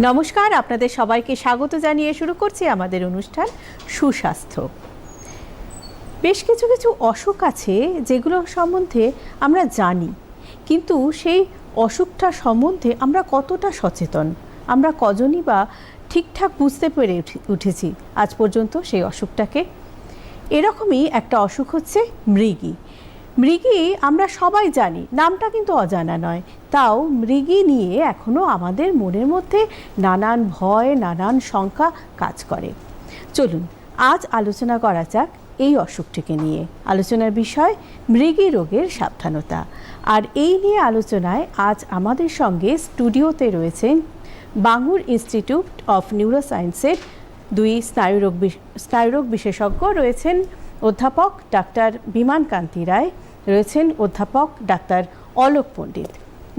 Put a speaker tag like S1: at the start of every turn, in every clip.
S1: নমস্কার, আপনাদের সবাইকে স্বাগত জানিয়ে শুরু করছি আমাদের অনুষ্ঠান সুস্বাস্থ্য। বেশ কিছু কিছু অসুখ আছে যেগুলো সম্বন্ধে আমরা জানি, কিন্তু সেই অসুখটা সম্বন্ধে আমরা কতটা সচেতন? আমরা কজনই বা ঠিকঠাক বুঝতে পেরে উঠে- উঠেছি। আজ পর্যন্ত সেই অসুখটাকে। এরকমই একটা অসুখ হচ্ছে মৃগী। মৃগী আমরা সবাই জানি, নামটা কিন্তু অজানা নয়। তাও মৃগী নিয়ে এখনও আমাদের মনের মধ্যে নানান ভয়, নানান শঙ্কা কাজ করে। চলুন, আজ আলোচনা করা যাক এই অসুখটিকে নিয়ে। আলোচনার বিষয়, মৃগী রোগের সাবধানতা। আর এই নিয়ে আলোচনায় আজ আমাদের সঙ্গে স্টুডিওতে রয়েছেন বাঙুর ইনস্টিটিউট অফ নিউরোসায়েন্সের দুই স্নায়ুরোগ স্নায়ুরোগ বিশেষজ্ঞ রয়েছেন অধ্যাপক ডাক্তার বিমান কান্তি রায় রয়েছেন অধ্যাপক ডাক্তার অলোক পণ্ডিত।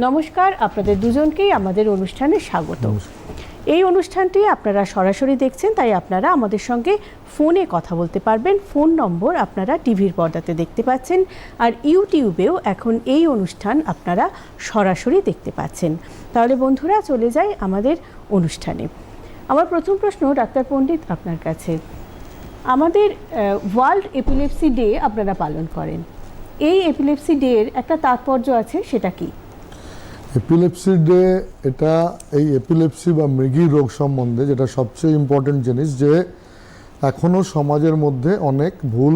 S1: নমস্কার আপনাদের দুজনকেই আমাদের অনুষ্ঠানে স্বাগত। এই অনুষ্ঠানটি আপনারা সরাসরি দেখছেন তাই আপনারা আমাদের সঙ্গে ফোনে কথা বলতে পারবেন। ফোন নম্বর আপনারা টিভির পর্দাতে দেখতে পাচ্ছেন আর ইউটিউবেও এখন এই অনুষ্ঠান আপনারা সরাসরি দেখতে পাচ্ছেন। তাহলে বন্ধুরা চলে যাই আমাদের অনুষ্ঠানে। আমার প্রথম প্রশ্ন ডাক্তার পণ্ডিত আপনার কাছে। আমাদের ওয়ার্ল্ড এপিলেপসি ডে আপনারা পালন করেন। এই এপিলেপসি ডের একটা তাৎপর্য আছে সেটা কি?
S2: এপিলেপসি ডে এটা এই এপিলেপসি বা মৃগী রোগ সম্বন্ধে যেটা সবচেয়ে ইম্পর্টেন্ট জিনিস যে এখনও সমাজের মধ্যে অনেক ভুল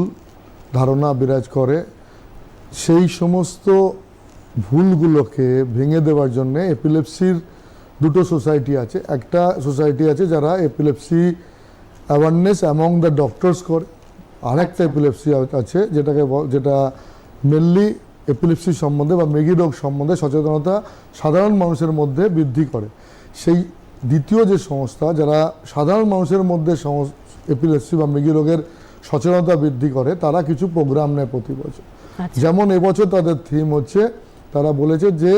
S2: ধারণা বিরাজ করে। সেই সমস্ত ভুলগুলোকে ভেঙে দেওয়ার জন্য এপিলেপসির দুটো সোসাইটি আছে। একটা সোসাইটি আছে যারা epilepsy awareness among the doctors করে। আরেকটা এপিলেপসি আছে যেটাকে যেটা মেনলি এপিলেপসি সম্বন্ধে বা মৃগী রোগ সম্বন্ধে সচেতনতা সাধারণ মানুষের মধ্যে বৃদ্ধি করে। সেই দ্বিতীয় যে সংস্থা যারা সাধারণ মানুষের মধ্যে এপিলেপসি বা মৃগী রোগের সচেতনতা বৃদ্ধি করে তারা কিছু প্রোগ্রাম নেয় প্রতি বছর।
S1: আচ্ছা।
S2: যেমন এবছর তাদের থিম হচ্ছে তারা বলেছে যে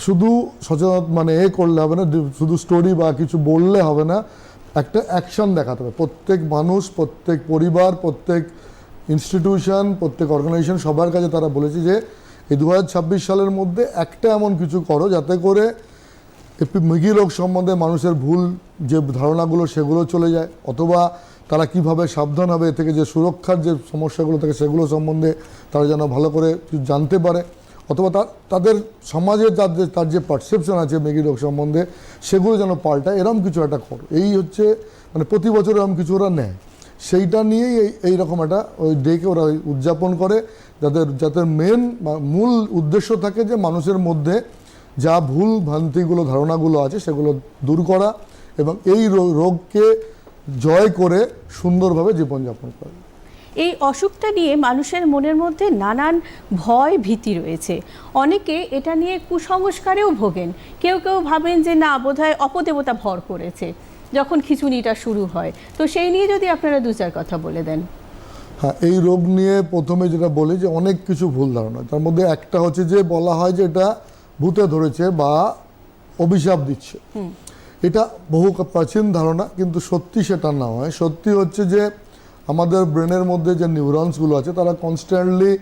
S2: শুধু সচেতন মানে এ করলে হবে না শুধু স্টোরি বা কিছু বললে হবে না একটা অ্যাকশন দেখাতে হবে। প্রত্যেক মানুষ প্রত্যেক পরিবার প্রত্যেক ইনস্টিটিউশন প্রত্যেক অর্গানাইজেশন সবার কাছে তারা বলেছে যে এই দু হাজার ছাব্বিশ সালের মধ্যে একটা এমন কিছু করো যাতে করে মৃগী রোগ সম্বন্ধে মানুষের ভুল যে ধারণাগুলো সেগুলো চলে যায়। অথবা তারা কীভাবে সাবধান হবে, এ থেকে যে সুরক্ষার যে সমস্যাগুলো থাকে সেগুলো সম্বন্ধে তারা যেন ভালো করে জানতে পারে। অথবা তার তাদের সমাজে যে তার যে পারসেপশন আছে মৃগী রোগ সম্বন্ধে, সেগুলো যেন পাল্টায়। এরম কিছু একটা করো। এই হচ্ছে মানে প্রতি বছর এরম কিছু ওরা নেয়। সেইটা নিয়েই এই এইরকম একটা ওই ডেকে ওরা উদযাপন করে। যাদের যাদের মেন মূল উদ্দেশ্য থাকে যে মানুষের মধ্যে যা ভুল ভ্রান্তিগুলো, ধারণাগুলো আছে সেগুলো দূর করা এবং এই রোগকে জয় করে সুন্দরভাবে জীবনযাপন করা।
S1: এই অসুখটা নিয়ে মানুষের মনের মধ্যে নানান ভয় ভীতি রয়েছে। অনেকে এটা নিয়ে কুসংস্কারেও ভোগেন। কেউ কেউ ভাবেন যে না, বোধহয় অপদেবতা ভর করেছে। যখন খিচুনিটা শুরু হয়। তো সেই নিয়ে যদি আপনারা দু চার কথা বলে দেন।
S2: হ্যাঁ এই রোগ নিয়ে প্রথমে যেটা বলি যে অনেক কিছু ভুল ধারণা। তার মধ্যে একটা হচ্ছে যে বলা হয় যে এটা ভূতে ধরেছে বা অভিশাপ দিচ্ছে। এটা বহু প্রাচীন ধারণা কিন্তু সত্যি সেটা না হয়। সত্যি হচ্ছে যে আমাদের ব্রেনের মধ্যে যে নিউরনসগুলো আছে তারা কনস্ট্যান্টলি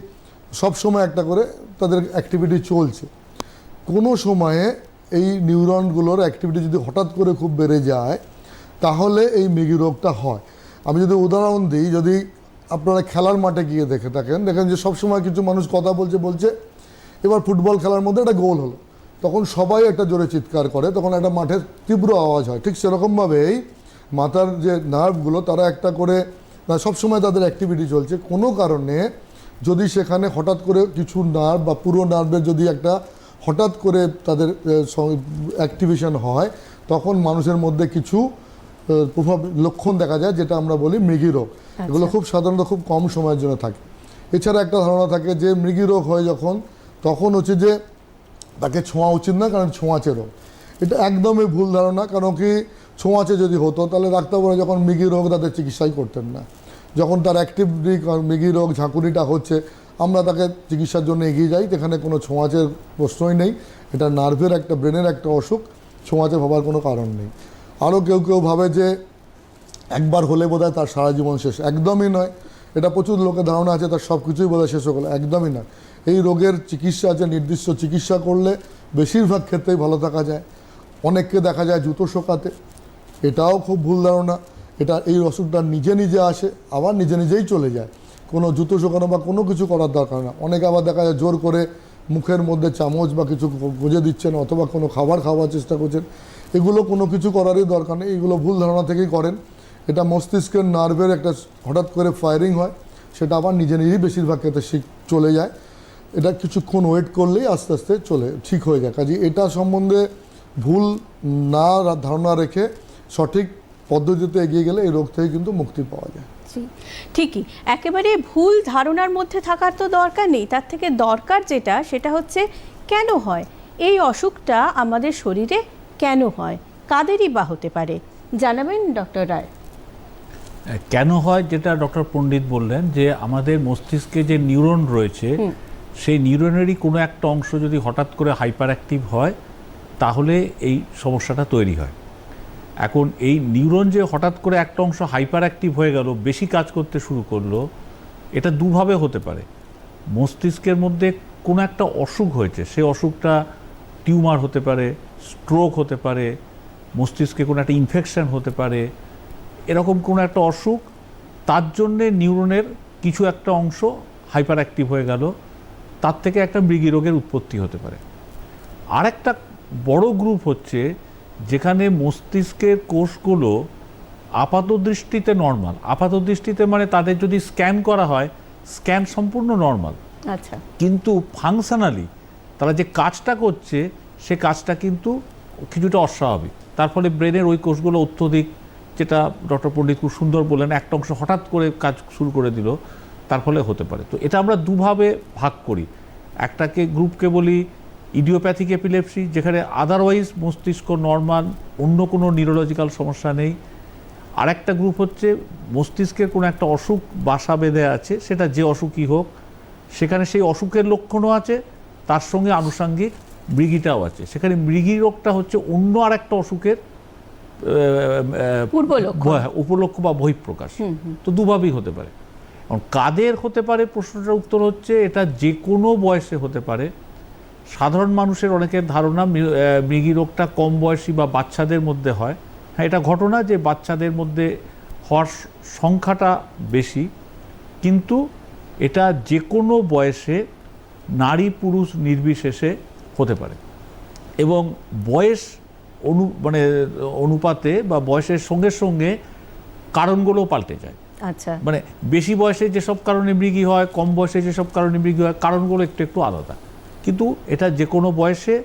S2: সবসময় একটা করে তাদের অ্যাক্টিভিটি চলছে। কোনো সময়ে এই নিউরনগুলোর অ্যাক্টিভিটি যদি হঠাৎ করে খুব বেড়ে যায় তাহলে এই মৃগী রোগটা হয়। আমি যদি উদাহরণ দিই, যদি আপনারা খেলার মাঠে গিয়ে দেখে থাকেন, দেখেন যে সবসময় কিছু মানুষ কথা বলছে বলছে, এবার ফুটবল খেলার মধ্যে একটা গোল হলো। তখন সবাই একটা জোরে চিৎকার করে, তখন একটা মাঠে তীব্র আওয়াজ হয়। ঠিক সেরকমভাবেই মাথার যে নার্ভগুলো তারা একটা করে সবসময় তাদের অ্যাক্টিভিটি চলছে। কোনো কারণে যদি সেখানে হঠাৎ করে কিছু নার্ভ বা পুরো নার্ভের যদি একটা হঠাৎ করে তাদের অ্যাক্টিভেশন হয়, তখন মানুষের মধ্যে কিছু প্রভাব লক্ষণ দেখা যায় যেটা আমরা বলি মৃগী রোগ। এগুলো খুব সাধারণত খুব কম সময়ের জন্য থাকে। এছাড়া একটা ধারণা থাকে যে মৃগী রোগ হয় যখন তখন হচ্ছে যে তাকে ছোঁয়া উচিত না কারণ ছোঁয়াচে রোগ। এটা একদমই ভুল ধারণা কারণ কি ছোঁয়াচে যদি হতো তাহলে ডাক্তারবাবুরা যখন মৃগী রোগ তাদের চিকিৎসাই করতেন না। যখন তার অ্যাক্টিভলি মৃগী রোগ ঝাঁকুনিটা হচ্ছে আমরা তাকে চিকিৎসার জন্য এগিয়ে যাই যেখানে কোনো ছোঁয়াচের প্রশ্নই নেই। এটা নার্ভের একটা ব্রেনের একটা অসুখ ছোঁয়াচে ভাবার কোনো কারণ নেই। আরও কেউ কেউ ভাবে যে একবার হলে বোধহয় তার সারা জীবন শেষ। একদমই নয়। এটা প্রচুর লোকের ধারণা আছে, তার সব কিছুই বোধহয় শেষ হয়ে একদমই নয়। এই রোগের চিকিৎসা আছে, নির্দিষ্ট চিকিৎসা করলে বেশিরভাগ ক্ষেত্রেই ভালো থাকা যায়। অনেককে দেখা যায় জুতো শোকাতে। এটাও খুব ভুল ধারণা। এটা এই অসুখটা নিজে নিজে আসে, আবার নিজে নিজেই চলে যায়। কোনো জুতো শোকানো বা কোনো কিছু করার দরকার না। অনেকে আবার দেখা যায় জোর করে মুখের মধ্যে চামচ বা কিছু গুঁজে দিচ্ছেন অথবা কোনো খাবার খাওয়ার চেষ্টা করছেন। এগুলো কোনো কিছু করারই দরকার নেই, এগুলো ভুল ধারণা থেকেই করেন। এটা মস্তিষ্কের নার্ভের একটা হঠাৎ করে ফায়ারিং হয়, সেটা আবার নিজে নিজেই বেশিরভাগ ক্ষেত্রে শিখ চলে যায়। এটা কিছুক্ষণ ওয়েট করলেই আস্তে আস্তে চলে, ঠিক হয়ে যায়। কাজে এটা সম্বন্ধে ভুল না ধারণা রেখে সঠিক পদ্ধতিতে এগিয়ে গেলে এই রোগ থেকে কিন্তু মুক্তি পাওয়া যায়।
S1: ঠিকই। একেবারে ভুল ধারণার মধ্যে থাকার তো দরকার নেই, তার থেকে দরকার যেটা, সেটা হচ্ছে কেন হয়? এই অসুখটা আমাদের শরীরে কেন হয়? কাদেরই বা হতে পারে? জানাবেন ডক্টর রায়।
S3: কেন হয় যেটা ডক্টর পণ্ডিত বললেন যে আমাদের মস্তিষ্কে যে নিউরন রয়েছে সেই নিউরনেরই কোনো একটা অংশ যদি হঠাৎ করে হাইপার অ্যাক্টিভ হয় তাহলে এই সমস্যাটা তৈরি হয়। এখন এই নিউরন যে হঠাৎ করে একটা অংশ হাইপার অ্যাক্টিভ হয়ে গেল বেশি কাজ করতে শুরু করল এটা দুভাবে হতে পারে। মস্তিষ্কের মধ্যে কোনো একটা অসুখ হয়েছে সেই অসুখটা টিউমার হতে পারে স্ট্রোক হতে পারে মস্তিষ্কে কোনো একটা ইনফেকশান হতে পারে এরকম কোনো একটা অসুখ তার জন্যে নিউরনের কিছু একটা অংশ হাইপার অ্যাক্টিভ হয়ে গেল তার থেকে একটা মৃগী রোগের উৎপত্তি হতে পারে। আর একটা বড় গ্রুপ হচ্ছে যেখানে মস্তিষ্কের কোষগুলো আপাত দৃষ্টিতে নর্মাল আপাত দৃষ্টিতে মানে তাদের যদি স্ক্যান করা হয় স্ক্যান সম্পূর্ণ নর্মাল
S1: আচ্ছা।
S3: কিন্তু ফাংশনালি তারা যে কাজটা করছে সে কাজটা কিন্তু কিছুটা অস্বাভাবিক। তার ফলে ব্রেনের ওই কোষগুলো অত্যধিক, যেটা ডক্টর পণ্ডিত খুব সুন্দর বললেন, একটা অংশ হঠাৎ করে কাজ শুরু করে দিল, তার ফলে হতে পারে। তো এটা আমরা দুভাবে ভাগ করি। একটাকে গ্রুপকে বলি ইডিওপ্যাথিক এপিলেপসি, যেখানে আদারওয়াইজ মস্তিষ্ক নর্মাল অন্য কোনো নিউরোলজিক্যাল সমস্যা নেই। আরেকটা গ্রুপ হচ্ছে মস্তিষ্কের কোনো একটা অসুখ বাসা বেঁধে আছে, সেটা যে অসুখই হোক, সেখানে সেই অসুখের লক্ষণও আছে, তার সঙ্গে আনুষঙ্গিক মৃগীটাও আছে। সেখানে মৃগী রোগটা হচ্ছে অন্য আর একটা অসুখের
S1: লক্ষণ।
S3: ব- বহিঃপ্রকাশ। তো দুভাবেই হতে পারে। কাদের হতে পারে? প্রশ্নটার উত্তর হচ্ছে এটা যে কোনো বয়সে হতে পারে। সাধারণ মানুষের অনেকের ধারণা মৃগী রোগটা কম বয়সী বা বাচ্চাদের মধ্যে হয়। হ্যাঁ এটা ঘটনা যে বাচ্চাদের মধ্যে হওয়ার সংখ্যাটা বেশি। কিন্তু এটা যে কোনো বয়সে নারী পুরুষ নির্বিশেষে হতে পারে। এবং বয়স অনু মানে অনুপাতে বা বয়সের সঙ্গে সঙ্গে কারণগুলো পাল্টে যায়।
S1: আচ্ছা।
S3: মানে বেশি বয়সে যেসব কারণে মৃগী হয় কম বয়সে যেসব কারণে মৃগী হয় কারণগুলো একটু একটু আলাদা। কিন্তু এটা যে কোনো বয়সে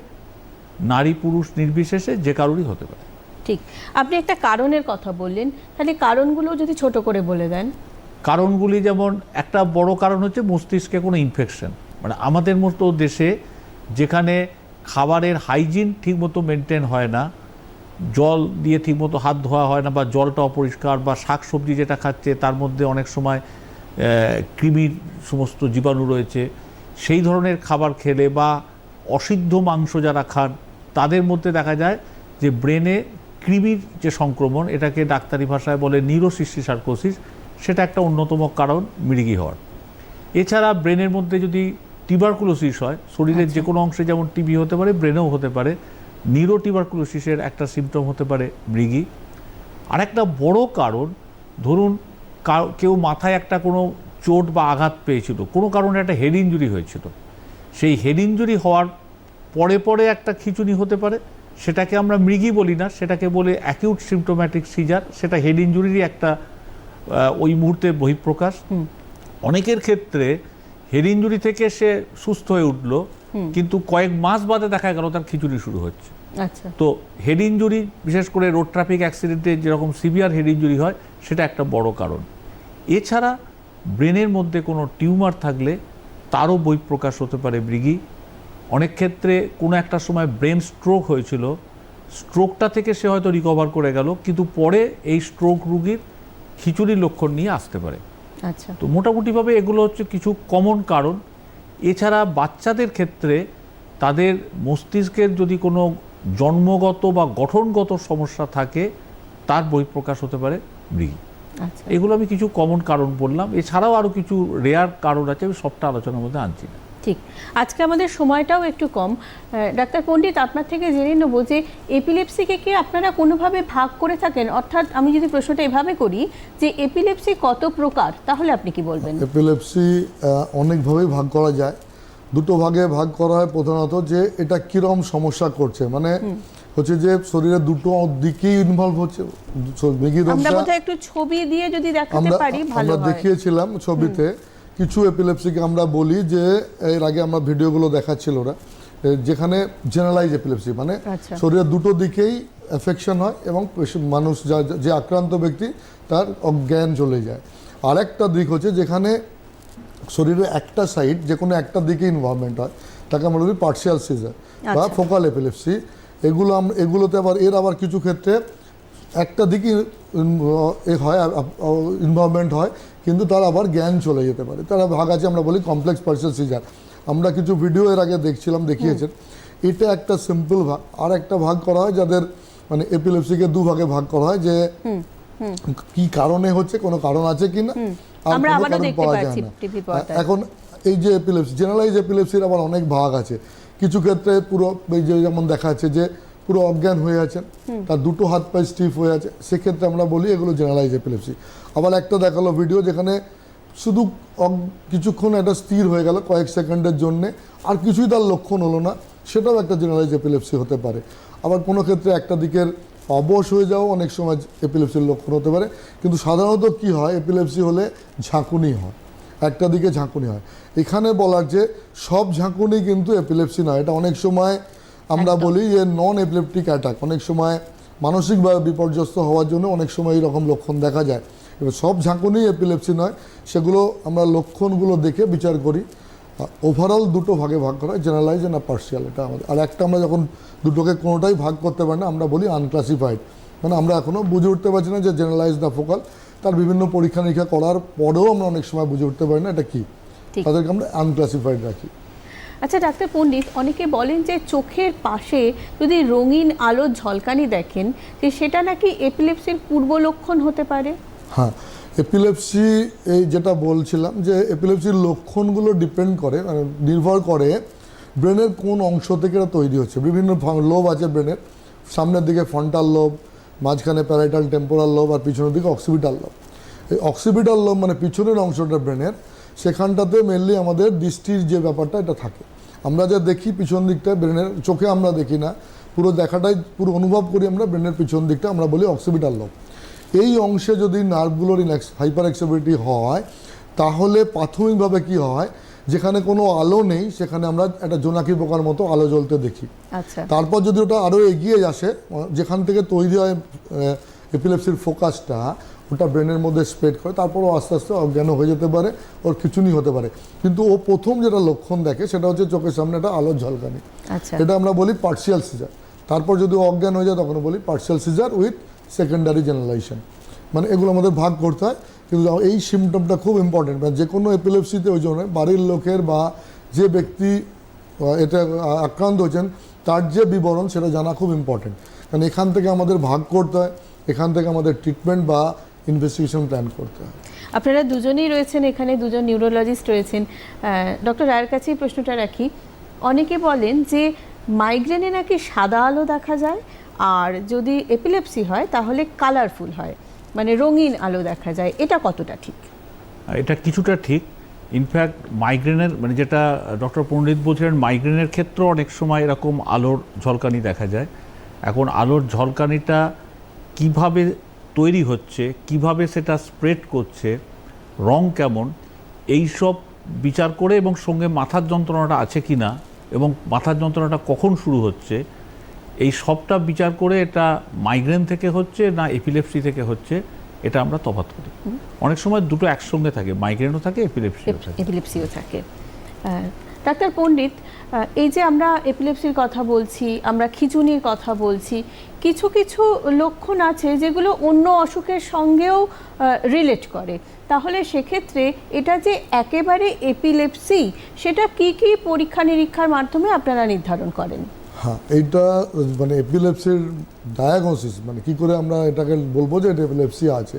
S3: নারী পুরুষ নির্বিশেষে যে কারোরই হতে পারে।
S1: ঠিক। আপনি একটা কারণের কথা বললেন তাহলে কারণগুলো যদি ছোট করে বলে দেন।
S3: কারণগুলি যেমন একটা বড় কারণ হচ্ছে মস্তিষ্কে কোনো ইনফেকশন মানে আমাদের মতো দেশে যেখানে খাবারের হাইজিন ঠিকমতো মেনটেন হয় না, জল দিয়ে ঠিকমতো হাত ধোয়া হয় না বা জলটা অপরিষ্কার বা শাক সবজি যেটা খাচ্ছে তার মধ্যে অনেক সময় কৃমির সমস্ত জীবাণু রয়েছে। সেই ধরনের খাবার খেলে বা অসিদ্ধ মাংস যারা খান, তাদের মধ্যে দেখা যায় যে ব্রেনে কৃমির যে সংক্রমণ, এটাকে ডাক্তারি ভাষায় বলে নিউরোসিস্টি সার্কোসিস, সেটা একটা অন্যতম কারণ মৃগী হওয়ার। এছাড়া ব্রেনের মধ্যে যদি টিবারকুলোসিস হয়। শরীরের যে কোনো অংশে যেমন টিবি হতে পারে ব্রেনেও হতে পারে। নিউরো টিবারকুলোসিসের একটা সিমটম হতে পারে মৃগি। আর একটা বড় কারণ ধরুন কেউ মাথায় একটা কোনো চোট বা আঘাত পেয়েছিল কোনো কারণে একটা হেড ইঞ্জুরি হয়েছিল। সেই হেড ইঞ্জুরি হওয়ার পরে পরে একটা খিচুনি হতে পারে। সেটাকে আমরা মৃগি বলি না সেটাকে বলে অ্যাকিউট সিমটোম্যাটিক সিজার সেটা হেড ইঞ্জুরিরই একটা ওই মুহূর্তে বহিঃপ্রকাশ। অনেকের ক্ষেত্রে হেড ইঞ্জুরি থেকে সে সুস্থ হয়ে উঠল কিন্তু কয়েক মাস বাদে দেখা গেল তার খিচুড়ি শুরু হচ্ছে।
S1: আচ্ছা।
S3: তো হেড ইঞ্জুরি বিশেষ করে রোড ট্রাফিক অ্যাক্সিডেন্টে যেরকম সিভিয়ার হেড ইঞ্জুরি হয় সেটা একটা বড় কারণ। এছাড়া ব্রেনের মধ্যে কোনো টিউমার থাকলে তারও বহিঃপ্রকাশ হতে পারে মৃগী অনেক ক্ষেত্রে কোনো একটা সময় ব্রেন স্ট্রোক হয়েছিল স্ট্রোকটা থেকে সে হয়তো রিকভার করে গেল কিন্তু পরে এই স্ট্রোক রুগীর খিচুড়ির লক্ষণ নিয়ে আসতে পারে।
S1: আচ্ছা।
S3: তো মোটামুটিভাবে এগুলো হচ্ছে কিছু কমন কারণ। এছাড়া বাচ্চাদের ক্ষেত্রে তাদের মস্তিষ্কের যদি কোনো জন্মগত বা গঠনগত সমস্যা থাকে তার বহিঃপ্রকাশ হতে পারে মৃগী।
S1: আচ্ছা।
S3: এগুলো আমি কিছু কমন কারণ বললাম। এছাড়াও আরও কিছু রেয়ার কারণ আছে আমি সবটা আলোচনার মধ্যে আনছি না।
S1: ঠিক। আজকে আমাদের সময়টাও একটু কম। ডাক্তার পণ্ডিত আপনার থেকে জেনে নেব যে এপিলেপসিকে কি আপনারা কোনোভাবে ভাগ করে থাকেন? অর্থাৎ আমি যদি প্রশ্নটা এভাবে করি যে এপিলেপসি কত প্রকার তাহলে আপনি কি বলবেন?
S2: এপিলেপসি অনেকভাবেই ভাগ করা যায়। দুটো ভাগে ভাগ করা হয় প্রধানত যে এটা কিরম সমস্যা করছে। মানে হচ্ছে যে শরীরে দুটো দিকেই ইনভলভ হচ্ছে। মৃগী
S1: আমরা একটু ছবি দিয়ে যদি দেখাতে পারি ভালো
S2: আমরা দেখিয়েছিলাম ছবিতে। কিছু এপিলেপসিকে আমরা বলি যে এর আগে আমরা ভিডিওগুলো দেখাচ্ছিল ওরা যেখানে জেনারেলাইজ এপিলেপসি মানে
S1: আচ্ছা।
S2: শরীরের দুটো দিকেই এফেকশন হয় এবং মানুষ যা- যে আক্রান্ত ব্যক্তি তার অজ্ঞান চলে যায় আরেকটা দিক হচ্ছে যেখানে শরীরের একটা সাইড যে কোনো একটা দিকে ইনভলভমেন্ট হয় তাকে আমরা বলি পার্সিয়াল সিজার বা
S1: আচ্ছা।
S2: ফোকাল এপিলেপসি এগুলো আমরা এগুলোতে আবার এর আবার কিছু ক্ষেত্রে একটা দিকে হয় ইনভলভমেন্ট হয় কিন্তু তার আবার জ্ঞান চলে যেতে পারে। তারা ভাগ আছে আমরা বলি কমপ্লেক্স পার্সিয়াল সিজার আমরা কিছু ভিডিও এর আগে দেখছিলাম দেখিয়েছেন। এটা একটা সিম্পল ভাগ। আর একটা ভাগ করা হয় যাদের মানে এপিলেপসিকে দু ভাগে ভাগ করা হয় যে কি কারণে হচ্ছে কোনো কারণ আছে কি না আর কোনো কারণ
S1: দেখতে
S2: পাওয়া
S1: পাচ্ছি
S2: যায় না।
S1: পর্দায়।
S2: এখন এই যে এপিলেপসি জেনারেলাইজ এপিলেপসির আবার অনেক ভাগ আছে। কিছু ক্ষেত্রে পুরো এই যে যেমন দেখা যাচ্ছে যে পুরো অজ্ঞান হয়ে আছেন। তার দুটো হাত পায়ে স্টিফ হয়ে আছে। সেক্ষেত্রে আমরা বলি এগুলো জেনারেলাইজ এপিলেপসি আবার একটা দেখাল ভিডিও যেখানে শুধু কিছুক্ষণ একটা স্থির হয়ে গেল কয়েক সেকেন্ডের জন্যে। আর কিছুই তার লক্ষণ হলো না। সেটাও একটা জেনারেলাইজ এপিলেপসি হতে পারে। আবার কোনো ক্ষেত্রে একটা দিকের অবশ হয়ে যাওয়া অনেক সময় এপিলেপসির লক্ষণ হতে পারে। কিন্তু সাধারণত কি হয়? এপিলেপসি হলে ঝাঁকুনি হয়। একটা দিকে ঝাঁকুনি হয়। এখানে বলার যে সব ঝাঁকুনি কিন্তু এপিলেপসি নয়। এটা অনেক সময় আমরা বলি যে নন এপিলেপটিক অ্যাটাক অনেক সময় মানসিকভাবে বিপর্যস্ত হওয়ার জন্য অনেক সময় এইরকম লক্ষণ দেখা যায়। এবার সব ঝাঁকুনি এপিলেপসি নয় সেগুলো আমরা লক্ষণগুলো দেখে বিচার করি। ওভারঅল দুটো ভাগে ভাগ করা হয় জেনারেলাইজ না পার্সিয়াল এটা আমাদের। আর একটা আমরা যখন দুটোকে কোনোটাই ভাগ করতে পারি না আমরা বলি আনক্লাসিফাইড মানে আমরা এখনও বুঝে উঠতে পারছি না যে জেনারেলাইজ না ফোকাল তার বিভিন্ন পরীক্ষা নিরীক্ষা করার পরেও আমরা অনেক সময় বুঝে উঠতে পারি না এটা কী। তাদেরকে আমরা আনক্লাসিফাইড রাখি।
S1: আচ্ছা ডাক্তার পণ্ডিত, অনেকে বলেন যে চোখের পাশে যদি রঙিন আলোর ঝলকানি দেখেন, যে সেটা নাকি এপিলেপসির পূর্ব লক্ষণ হতে পারে?
S2: হ্যাঁ এপিলেপসি এই যেটা বলছিলাম যে এপিলেপসির লক্ষণগুলো ডিপেন্ড করে মানে নির্ভর করে ব্রেনের কোন অংশ থেকে এটা তৈরি হচ্ছে। বিভিন্ন লোভ আছে ব্রেনের, সামনের দিকে ফ্রন্টাল লোভ মাঝখানে প্যারাইটাল টেম্পোরাল লোভ আর পিছনের দিকে অক্সিপিটাল লোভ এই অক্সিপিটাল লোভ মানে পিছনের অংশটা ব্রেনের সেখানটাতে মেনলি আমাদের দৃষ্টির যে ব্যাপারটা এটা থাকে। আমরা যা দেখি পিছন দিকটা ব্রেনের চোখে আমরা দেখি না। পুরো দেখাটাই পুরো অনুভব করি আমরা ব্রেনের পিছন দিকটা আমরা বলি অক্সিপিটাল লোভ এই অংশে যদি নার্ভগুলোর ইনএক্স হাইপার এক্সিবিলিটি হয় তাহলে প্রাথমিকভাবে কি হয় যেখানে কোনো আলো নেই সেখানে আমরা একটা জোনাকি পোকার মতো আলো জ্বলতে দেখি।
S1: আচ্ছা।
S2: তারপর যদি ওটা আরও এগিয়ে আসে যেখান থেকে তৈরি হয় এপিলেপসির ফোকাসটা ওটা ব্রেনের মধ্যে স্প্রেড করে তারপরও আস্তে আস্তে অজ্ঞান হয়ে যেতে পারে ওর খিচুনি হতে পারে। কিন্তু ও প্রথম যেটা লক্ষণ দেখে সেটা হচ্ছে চোখের সামনে একটা আলোর ঝলকানি।
S1: আচ্ছা।
S2: এটা আমরা বলি পার্সিয়াল সিজার তারপর যদি অজ্ঞান হয়ে যায় তখন বলি partial seizure with secondary generalisation মানে এগুলো আমাদের ভাগ করতে হয়। কিন্তু এই সিমটমটা খুব ইম্পর্টেন্ট মানে যে কোনো এপিলেপসিতে ওই জন্য বাড়ির লোকের বা যে ব্যক্তি এটা আক্রান্ত হয়েছেন তার যে বিবরণ সেটা জানা খুব ইম্পর্টেন্ট কারণ এখান থেকে আমাদের ভাগ করতে হয়। এখান থেকে আমাদের ট্রিটমেন্ট বা ইনভেস্টিগেশন প্ল্যান করতে হয়।
S1: আপনারা দুজনেই রয়েছেন এখানে দুজন নিউরোলজিস্ট রয়েছেন। ডক্টর রায়ের কাছেই প্রশ্নটা রাখি। অনেকে বলেন যে মাইগ্রেনে নাকি সাদা আলো দেখা যায় আর যদি এপিলেপসি হয় তাহলে কালারফুল হয় মানে রঙিন আলো দেখা যায়। এটা কতটা ঠিক?
S3: এটা কিছুটা ঠিক। ইনফ্যাক্ট মাইগ্রেনের মানে যেটা ডক্টর পণ্ডিত বলছিলেন মাইগ্রেনের ক্ষেত্রেও অনেক সময় এরকম আলোর ঝলকানি দেখা যায়। এখন আলোর ঝলকানিটা কীভাবে তৈরি হচ্ছে কীভাবে সেটা স্প্রেড করছে রং কেমন এই সব বিচার করে এবং সঙ্গে মাথার যন্ত্রণাটা আছে কি না এবং মাথার যন্ত্রণাটা কখন শুরু হচ্ছে এই সবটা বিচার করে এটা মাইগ্রেন থেকে হচ্ছে না এপিলেপসি থেকে হচ্ছে এটা আমরা তফাৎ করি। অনেক সময় দুটো একসঙ্গে থাকে মাইগ্রেনও থাকে এপিলেপসিও থাকে।
S1: এপিলেপসিও থাকে। ডাক্তার পণ্ডিত এই যে আমরা এপিলেপসির কথা বলছি আমরা খিচুনির কথা বলছি কিছু কিছু লক্ষণ আছে যেগুলো অন্য অসুখের সঙ্গেও রিলেট করে। তাহলে সেক্ষেত্রে এটা যে একেবারে এপিলেপসি সেটা কি কি পরীক্ষা নিরীক্ষার মাধ্যমে আপনারা নির্ধারণ করেন?
S2: হ্যাঁ এইটা মানে এপিলেপসির ডায়াগনোসিস মানে কি করে আমরা এটাকে বলব যে এটা এপিলেপসি আছে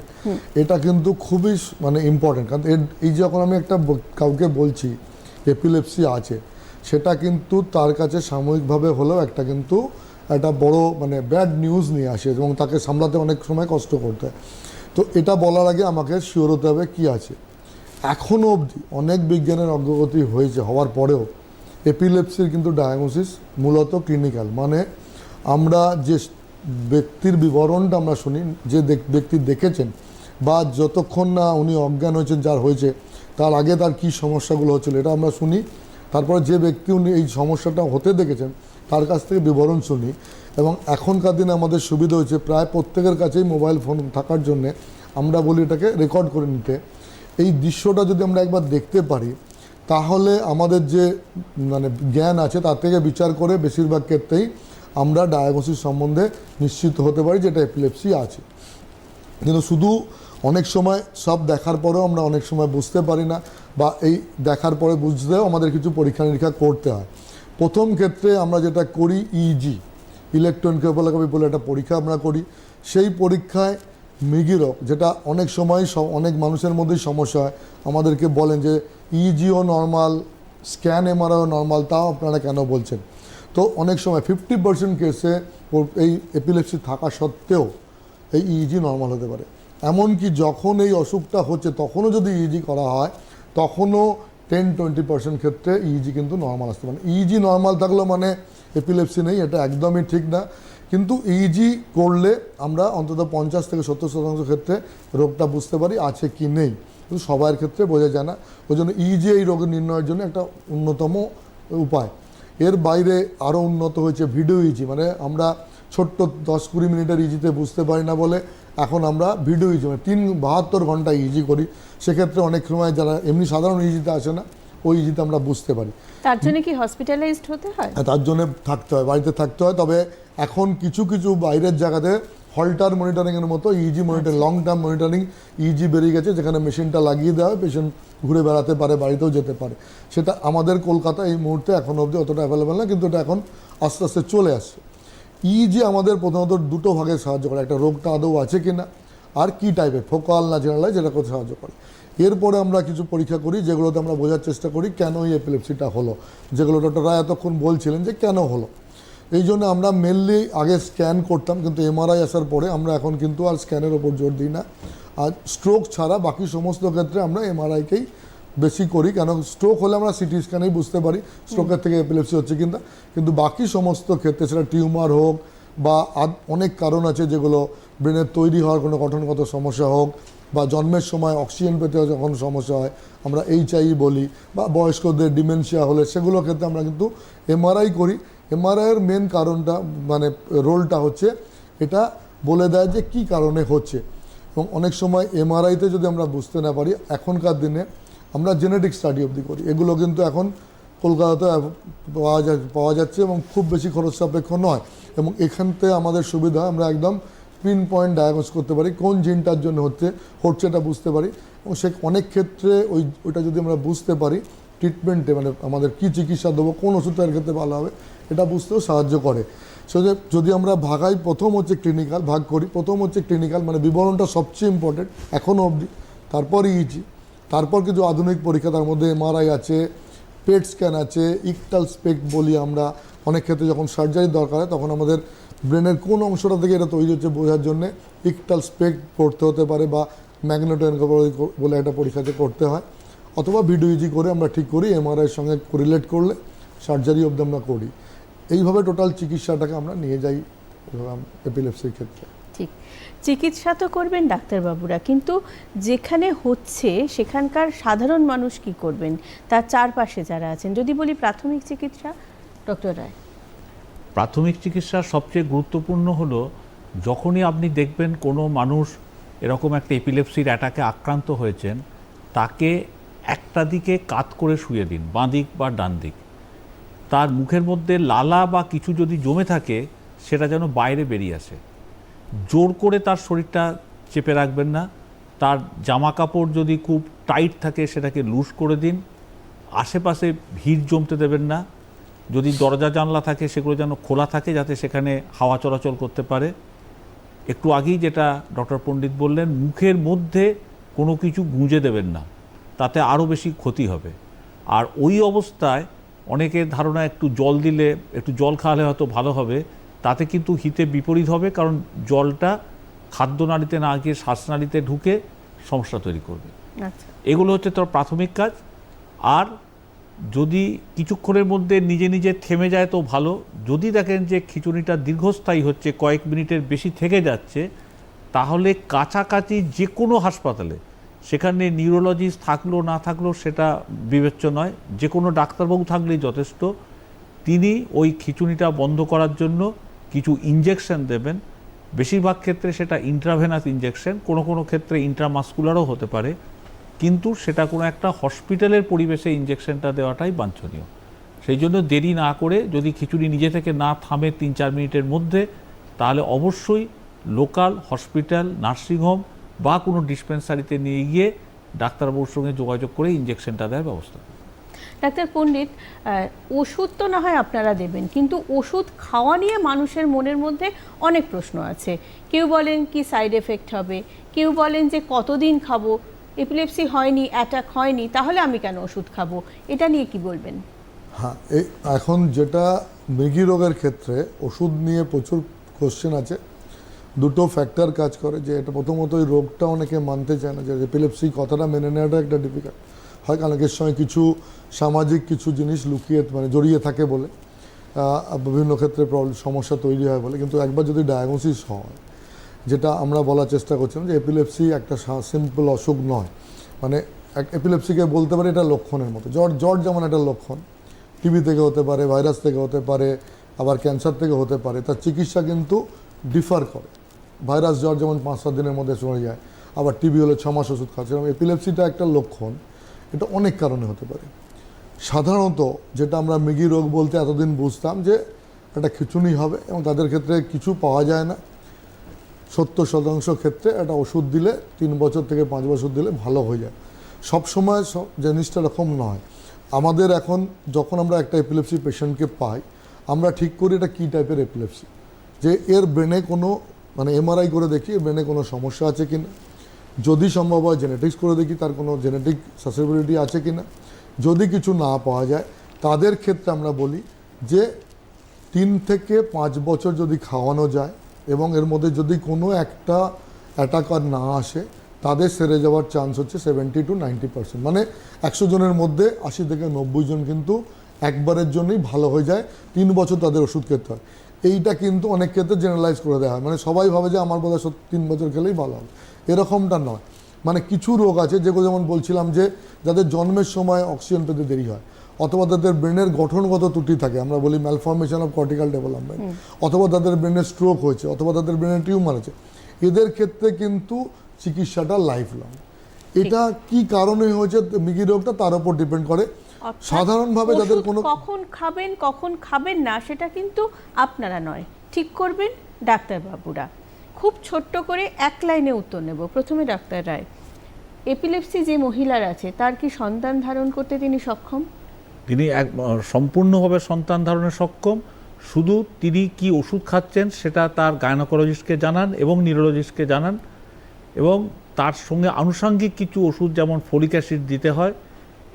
S2: এটা কিন্তু খুবই মানে ইম্পর্টেন্ট কারণ এই যখন আমি একটা কাউকে বলছি এপিলেপসি আছে। সেটা কিন্তু তার কাছে সাময়িকভাবে হলেও একটা কিন্তু একটা বড় মানে ব্যাড নিউজ নিয়ে আসে এবং তাকে সামলাতে অনেক সময় কষ্ট করতে হয়। তো এটা বলার আগে আমাকে শিওর হতে হবে কী আছে। এখনও অবধি অনেক বিজ্ঞানের অগ্রগতি হয়েছে, হওয়ার পরেও এপিলেপসির কিন্তু ডায়াগনোসিস মূলত ক্লিনিক্যাল মানে আমরা যে ব্যক্তির বিবরণটা আমরা শুনি, যে ব্যক্তি দেখেছেন বা যতক্ষণ না উনি অজ্ঞান হয়েছেন, যার হয়েছে তার আগে তার কী সমস্যাগুলো হচ্ছিল এটা আমরা শুনি। তারপরে যে ব্যক্তি উনি এই সমস্যাটা হতে দেখেছেন, তার কাছ থেকে বিবরণ শুনি এবং এখনকার দিনে আমাদের সুবিধা হয়েছে প্রায় প্রত্যেকের কাছেই মোবাইল ফোন থাকার জন্যে আমরা বলি এটাকে রেকর্ড করে নিতে। এই দৃশ্যটা যদি আমরা একবার দেখতে পারি, তাহলে আমাদের যে মানে জ্ঞান আছে তার থেকে বিচার করে বেশিরভাগ ক্ষেত্রেই আমরা ডায়াগনোসিস সম্বন্ধে নিশ্চিত হতে পারি যে এটা এপিলেপসি আছে। কিন্তু শুধু অনেক সময় সব দেখার পরেও আমরা অনেক সময় বুঝতে পারি না বা এই দেখার পরে বুঝতেও আমাদের কিছু পরীক্ষা নিরীক্ষা করতে হয়। প্রথম ক্ষেত্রে আমরা যেটা করি ইজি ইজি ইলেকট্রনকেপোলাকপি বলে একটা পরীক্ষা আমরা করি। সেই পরীক্ষায় মৃগীরক যেটা অনেক সময় অনেক মানুষের মধ্যেই সমস্যা হয়। আমাদেরকে বলেন যে ইজিও নর্মাল স্ক্যান এমআরআইও নর্মাল তাও আপনারা কেন বলছেন? তো অনেক সময় ফিফটি পার্সেন্ট কেসে এই এপিলেপসি থাকা সত্ত্বেও এই ইজি নর্মাল হতে পারে। এমনকি যখন এই অসুখটা হচ্ছে, তখনও যদি ইজি করা হয়, তখনও টেন টোয়েন্টি পার্সেন্ট ক্ষেত্রে ইজি কিন্তু নর্মাল আসতে পারে ইজি নর্মাল থাকল মানে এপিলেপসি নেই, এটা একদমই ঠিক না। কিন্তু ইজি করলে আমরা অন্তত পঞ্চাশ থেকে সত্তর শতাংশ ক্ষেত্রে রোগটা বুঝতে পারি, আছে কি নেই। কিন্তু সবার ক্ষেত্রে বোঝা যায় না। ওই জন্য ইজি এই রোগ নির্ণয়ের জন্য একটা অন্যতম উপায়। এর বাইরে আরও উন্নত হয়েছে ভিডিও ইজি মানে আমরা ছোট্ট দশ কুড়ি মিনিটের ইজিতে বুঝতে পারি না বলে এখন আমরা ভিডিও ইজি মানে তিন বাহাত্তর ঘণ্টা ইজি করি। সেক্ষেত্রে অনেক সময় যারা এমনি সাধারণ ইজিতে আসে না ওই ইজিতে আমরা বুঝতে পারি।
S1: তার জন্য কি হসপিটালাইজড হতে হয়?
S2: হ্যাঁ, তার জন্য থাকতে হয় বাড়িতে থাকতে হয়। তবে এখন কিছু কিছু বাইরের জায়গাতে হল্টার মনিটরিংয়ের মতো EEG monitor long term monitoring EEG বেরিয়ে গেছে যেখানে মেশিনটা লাগিয়ে দেওয়া হয় পেশেন্ট ঘুরে বেড়াতে পারে বাড়িতেও যেতে পারে। সেটা আমাদের কলকাতা এই মুহূর্তে এখন অবধি অতটা অ্যাভেলেবেল না কিন্তু এটা এখন আস্তে আস্তে চলে আসছে। ইজি আমাদের প্রধানত দুটো ভাগে সাহায্য করে, একটা রোগটা আদৌ আছে কি না আর কি টাইপের ফোকাল না জেনারেলাইজ যেটা করতে সাহায্য করে। এরপরে আমরা কিছু পরীক্ষা করি, যেগুলোতে আমরা বোঝার চেষ্টা করি কেন এই এপিলেপসিটা হলো। যেগুলো ডক্টর রায় এতক্ষণ বলছিলেন যে কেন হলো। এই জন্য আমরা মেনলি আগে স্ক্যান করতাম, কিন্তু এমআরআই আসার পরে আমরা এখন কিন্তু আর স্ক্যানের ওপর জোর দিই না। আর স্ট্রোক ছাড়া বাকি সমস্ত ক্ষেত্রে আমরা এমআরআইকেই বেশি করি, কেন স্ট্রোক হলে আমরা সিটি স্ক্যানেই বুঝতে পারি স্ট্রোকের থেকে এপিলেপসি হচ্ছে কিনা কিন্তু বাকি সমস্ত ক্ষেত্রে সেটা টিউমার হোক বা অনেক কারণ আছে যেগুলো ব্রেনের তৈরি হওয়ার কোনো গঠনগত সমস্যা হোক, বা জন্মের সময় অক্সিজেন পেতে যখন সমস্যা হয়, আমরা এইচআই বলি, বা বয়স্কদের ডিমেনশিয়া হলে সেগুলোর ক্ষেত্রে আমরা কিন্তু এমআরআই করি। এমআরআইয়ের মেন কারণটা মানে রোলটা হচ্ছে, এটা বলে দেয় যে কি কারণে হচ্ছে। এবং অনেক সময় এমআরআইতে যদি আমরা বুঝতে না পারি, এখনকার দিনে আমরা জেনেটিক স্টাডি অবধি করি। এগুলো কিন্তু এখন কলকাতাতে পাওয়া যা, পাওয়া যাচ্ছে এবং খুব বেশি খরচ সাপেক্ষ নয়। এবং এখানতে আমাদের সুবিধা, আমরা একদম পিন পয়েন্ট ডায়াগনোস করতে পারি, কোন জিনটার জন্য হচ্ছে হচ্ছে এটা বুঝতে পারি। এবং সে অনেক ক্ষেত্রে ওই, ওইটা যদি আমরা বুঝতে পারি ট্রিটমেন্টে মানে আমাদের কী চিকিৎসা দেবো, কোন ওষুধটার ক্ষেত্রে ভালো হবে, এটা বুঝতেও সাহায্য করে। সো যদি আমরা ভাগাই, প্রথম হচ্ছে ক্লিনিক্যাল ভাগ করি, প্রথম হচ্ছে ক্লিনিক্যাল মানে বিবরণটা সবচেয়ে ইম্পর্টেন্ট এখনও অবধি। তারপর ইজি তারপর কিছু আধুনিক পরীক্ষা, তার মধ্যে এমআরআই আছে পেট স্ক্যান আছে, ইকটাল স্পেক্ট বলি আমরা। অনেক ক্ষেত্রে যখন সার্জারি দরকার হয়, তখন আমাদের ব্রেনের কোন অংশটা থেকে এটা তৈরি হচ্ছে বোঝার জন্য ইকটাল স্পেক্ট করতে হতে পারে বা ম্যাগনেটো বলে একটা পরীক্ষাতে করতে হয়। অথবা ভিডিও ইজি করে আমরা ঠিক করি এমআরআইয়ের সঙ্গে রিলেট করলে সার্জারি অবধি আমরা করি। এইভাবে টোটাল চিকিৎসাটাকে আমরা নিয়ে যাই এপিলেপসির ক্ষেত্রে।
S1: ঠিক। চিকিৎসা তো করবেন ডাক্তারবাবুরা, কিন্তু যেখানে হচ্ছে সেখানকার সাধারণ মানুষ কি করবেন? তার চারপাশে যারা আছেন, যদি বলি প্রাথমিক চিকিৎসা, ডক্টর রায়।
S3: প্রাথমিক চিকিৎসার সবচেয়ে গুরুত্বপূর্ণ হলো, যখনই আপনি দেখবেন কোনো মানুষ এরকম একটা এপিলেপসির অ্যাটাকে আক্রান্ত হয়েছেন, তাকে একটা দিকে কাত করে শুয়ে দিন, বাঁ দিক বা ডান দিক। তার মুখের মধ্যে লালা বা কিছু যদি জমে থাকে, সেটা যেন বাইরে বেরিয়ে আসে। জোর করে তার শরীরটা চেপে রাখবেন না। তার জামা কাপড় যদি খুব টাইট থাকে, সেটাকে লুজ করে দিন। আশেপাশে ভিড় জমতে দেবেন না। যদি দরজা জানলা থাকে, সেগুলো যেন খোলা থাকে, যাতে সেখানে হাওয়া চলাচল করতে পারে। একটু আগেই যেটা ডক্টর পণ্ডিত বললেন, মুখের মধ্যে কোনো কিছু গুঁজে দেবেন না, তাতে আরও বেশি ক্ষতি হবে। আর ওই অবস্থায় অনেকের ধারণা, একটু জল দিলে, একটু জল খাওয়ালে হয়তো ভালো হবে। তাতে কিন্তু হিতে বিপরীত হবে কারণ জলটা খাদ্য খাদ্যনালীতে না গিয়ে শ্বাসনালীতে ঢুকে সমস্যা তৈরি করবে।
S1: আচ্ছা।
S3: এগুলো হচ্ছে তোর প্রাথমিক কাজ। আর যদি কিছুক্ষণের মধ্যে নিজে নিজে থেমে যায় তো ভালো। যদি দেখেন যে খিচুড়িটা দীর্ঘস্থায়ী হচ্ছে কয়েক মিনিটের বেশি থেকে যাচ্ছে তাহলে কাছাকাছি যে কোনো হাসপাতালে সেখানে নিউরোলজিস্ট থাকল না থাকল সেটা বিবেচ্য নয়। যে কোনো ডাক্তারবাবু থাকলেই যথেষ্ট। তিনি ওই খিচুড়িটা বন্ধ করার জন্য কিছু ইঞ্জেকশন দেবেন। বেশিরভাগ ক্ষেত্রে সেটা ইন্ট্রাভেনাস ইঞ্জেকশন কোনো কোনো ক্ষেত্রে ইন্ট্রামাস্কুলারও হতে পারে। কিন্তু সেটা কোনো একটা হসপিটালের পরিবেশে ইঞ্জেকশনটা দেওয়াটাই বাঞ্ছনীয়। সেই জন্য দেরি না করে যদি খিচুড়ি নিজে থেকে না থামে তিন চার মিনিটের মধ্যে, তাহলে অবশ্যই লোকাল হসপিটাল নার্সিংহোম বা কোনো ডিসপেন্সারিতে নিয়ে গিয়ে ডাক্তারবাবুর সঙ্গে যোগাযোগ করে ইঞ্জেকশনটা দেওয়ার ব্যবস্থা।
S1: ডাক্তার পণ্ডিত ওষুধ তো না হয় আপনারা দেবেন, কিন্তু ওষুধ খাওয়া নিয়ে মানুষের মনের মধ্যে অনেক প্রশ্ন আছে। কেউ বলেন কি সাইড এফেক্ট হবে, কেউ বলেন যে কতদিন খাব এপিলেপসি হয়নি অ্যাটাক হয়নি, তাহলে আমি কেন ওষুধ খাব? এটা নিয়ে কি বলবেন?
S2: হ্যাঁ এখন যেটা মৃগী রোগের ক্ষেত্রে ওষুধ নিয়ে প্রচুর কোশ্চেন আছে। দুটো ফ্যাক্টর কাজ করে যে এটা প্রথমত ওই রোগটা অনেকে মানতে চায় না, যে এপিলেপসি কথাটা মেনে নেওয়াটা একটা ডিফিকাল্ট হয়, কারণ এর সঙ্গে কিছু সামাজিক কিছু জিনিস লুকিয়ে মানে জড়িয়ে থাকে বলে বিভিন্ন ক্ষেত্রে প্রবলেম সমস্যা তৈরি হয় বলে। কিন্তু একবার যদি ডায়াগনোসিস হয়, যেটা আমরা বলার চেষ্টা করছিলাম যে এপিলেপসি একটা সিম্পল অসুখ নয়। মানে এপিলেপসিকে বলতে পারে এটা লক্ষণের মতো। জ্বর জ্বর যেমন একটা লক্ষণ টিবি থেকে হতে পারে ভাইরাস থেকে হতে পারে, আবার ক্যান্সার থেকে হতে পারে, তার চিকিৎসা কিন্তু ডিফার করে। ভাইরাস জ্বর যেমন পাঁচ সাত দিনের মধ্যে চলে যায়, আবার টিবি হলে ছ মাস ওষুধ খাচ্ছে এবং এপিলেপসিটা একটা লক্ষণ এটা অনেক কারণে হতে পারে। সাধারণত যেটা আমরা মৃগী রোগ বলতে এতদিন বুঝতাম যে একটা খিচুনি হবে এবং তাদের ক্ষেত্রে কিছু পাওয়া যায় না। সত্তর শতাংশ ক্ষেত্রে একটা ওষুধ দিলে তিন বছর থেকে পাঁচ বছর দিলে ভালো হয়ে যায়। সব সময় সব জিনিসটা এরকম নয়। আমাদের এখন যখন আমরা একটা এপিলেপসি পেশেন্টকে পাই, আমরা ঠিক করি এটা কী টাইপের এপিলেপসি যে এর ব্রেনে কোনো মানে এমআরআই করে দেখি ব্রেনে কোনো সমস্যা আছে কি না যদি সম্ভব হয় জেনেটিক্স করে দেখি তার কোনো জেনেটিক সাসেবিলিটি আছে কি না যদি কিছু না পাওয়া যায়, তাদের ক্ষেত্রে আমরা বলি যে তিন থেকে পাঁচ বছর যদি খাওয়ানো যায় এবং এর মধ্যে যদি কোনো একটা অ্যাটাকার না আসে, তাদের সেরে যাওয়ার চান্স হচ্ছে সেভেন্টি টু নাইনটি পার্সেন্ট মানে একশো জনের মধ্যে আশি থেকে নব্বই জন কিন্তু একবারের জন্যই ভালো হয়ে যায়, তিন বছর তাদের ওষুধ খেতে হয়। এইটা কিন্তু অনেক ক্ষেত্রে জেনারেলাইজ করে দেওয়া হয়। মানে সবাই ভাবে যে আমার বোধহয় তিন বছর খেলেই ভালো হবে। এরকমটা নয়। মানে কিছু রোগ আছে যেগুলো যেমন বলছিলাম যে যাদের জন্মের সময় অক্সিজেন পেতে দেরি হয় অথবা তাদের ব্রেনের গঠনগত ত্রুটি থাকে আমরা বলি ম্যালফরমেশন অফ কর্টিক্যাল ডেভেলপমেন্ট অথবা তাদের ব্রেনে স্ট্রোক হয়েছে অথবা তাদের ব্রেনে টিউমার আছে। এদের ক্ষেত্রে কিন্তু চিকিৎসাটা লাইফ লং এটা কি কারণে হয়েছে মিগি রোগটা তার উপর ডিপেন্ড করে। সাধারণভাবে যাদের কোনো
S1: কখন খাবেন কখন খাবেন না সেটা কিন্তু আপনারা নয়। ঠিক করবেন ডাক্তারবাবুরা। খুব ছোট্ট করে এক লাইনে উত্তর নেব। প্রথমে ডাক্তার রায় এপিলেপসি যে মহিলার আছে, তার কি সন্তান ধারণ করতে তিনি সক্ষম?
S3: তিনি এক সম্পূর্ণভাবে সন্তান ধারণে সক্ষম। শুধু তিনি কি ওষুধ খাচ্ছেন, সেটা তার গায়নোকোলজিস্টকে জানান এবং নিউরোলজিস্টকে জানান এবং তার সঙ্গে আনুষঙ্গিক কিছু ওষুধ যেমন ফলিক অ্যাসিড দিতে হয়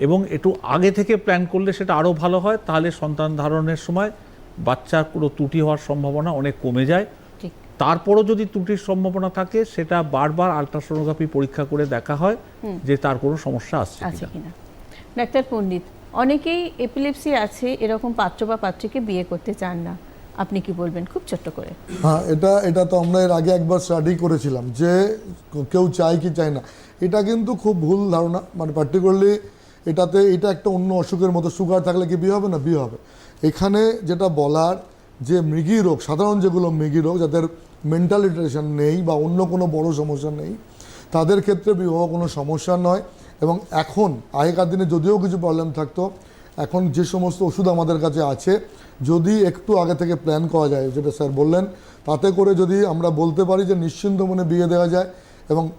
S3: এবং একটু আগে থেকে প্ল্যান করলে সেটা আরও ভালো হয়, তাহলে সন্তান ধারণের সময় বাচ্চার কোনো ত্রুটি হওয়ার সম্ভাবনা অনেক কমে যায়। তারপরও যদি ত্রুটির সম্ভাবনা থাকে সেটা বারবার আলট্রাসোনোগ্রাফি পরীক্ষা করে দেখা হয় যে তার কোনো সমস্যা আসছে কিনা।
S1: ডাক্তার পণ্ডিত অনেকেই এপিলেপসি আছে এরকম পাত্র বা পাত্রীকে বিয়ে করতে চান না। আপনি কি বলবেন? খুব ছোট্ট করে।
S2: হ্যাঁ এটা এটা তো আমরা এর আগে একবার স্টাডি করেছিলাম যে কেউ চায় কি চায় না। এটা কিন্তু খুব ভুল ধারণা মানে পার্টিকুলারলি এটাতে এটা একটা অন্য অসুখের মতো। সুগার থাকলে কি বিয়ে হবে না? বিয়ে হবে। এখানে যেটা বলার যে মৃগী রোগ সাধারণ যেগুলো মৃগী রোগ যাদের মেন্টাল রিটারেশন নেই বা অন্য কোনো বড় সমস্যা নেই। তাদের ক্ষেত্রে বিবাহ কোনো সমস্যা নয় এবং এখন, আগেকার দিনে যদিও কিছু প্রবলেম থাকতো, এখন যে সমস্ত ওষুধ আমাদের কাছে আছে, যদি একটু আগে থেকে প্ল্যান করা যায়, যেটা স্যার বললেন, তাতে করে যদি আমরা বলতে পারি যে নিশ্চিন্ত মনে বিয়ে দেওয়া যায় এবং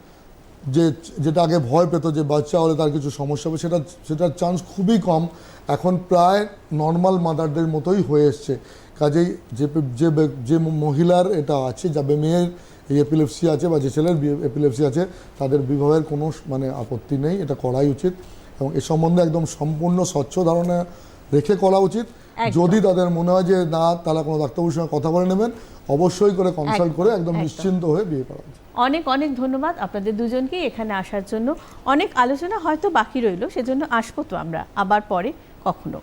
S2: যে, যেটা আগে ভয় পেত যে বাচ্চা হলে তার কিছু সমস্যা হবে, সেটা, সেটার চান্স খুবই কম। এখন প্রায় নর্মাল মাদারদের মতোই হয়ে এসছে। কাজেই যে যে যে মহিলার এটা আছে যাবে মেয়ের এই এপিলেপসি আছে বা যে ছেলের এপিলেপসি আছে তাদের বিবাহের কোনো মানে আপত্তি নেই এটা করাই উচিত এবং এ সম্বন্ধে একদম সম্পূর্ণ স্বচ্ছ ধারণা রেখে করা উচিত। যদি তাদের মনে হয় যে না তারা কোনো ডাক্তারবাবুর সঙ্গে কথা বলে নেবেন অবশ্যই করে কনসাল্ট করে
S1: একদম।
S2: নিশ্চিন্ত হয়ে বিয়ে করা উচিত।
S1: অনেক অনেক ধন্যবাদ আপনাদের দুজনকেই এখানে আসার জন্য। অনেক আলোচনা হয়তো বাকি রইল সেজন্য আসব তো আমরা আবার পরে। কখনো।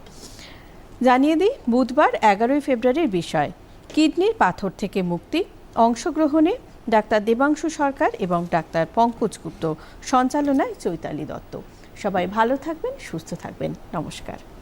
S1: জানিয়ে দিই, বুধবার এগারোই ফেব্রুয়ারির বিষয়। কিডনির পাথর থেকে মুক্তি, অংশগ্রহণে ডাক্তার দেবাংশু সরকার এবং ডাক্তার পঙ্কজ গুপ্ত। সঞ্চালনায় চৈতালি দত্ত। সবাই ভালো থাকবেন, সুস্থ থাকবেন। নমস্কার।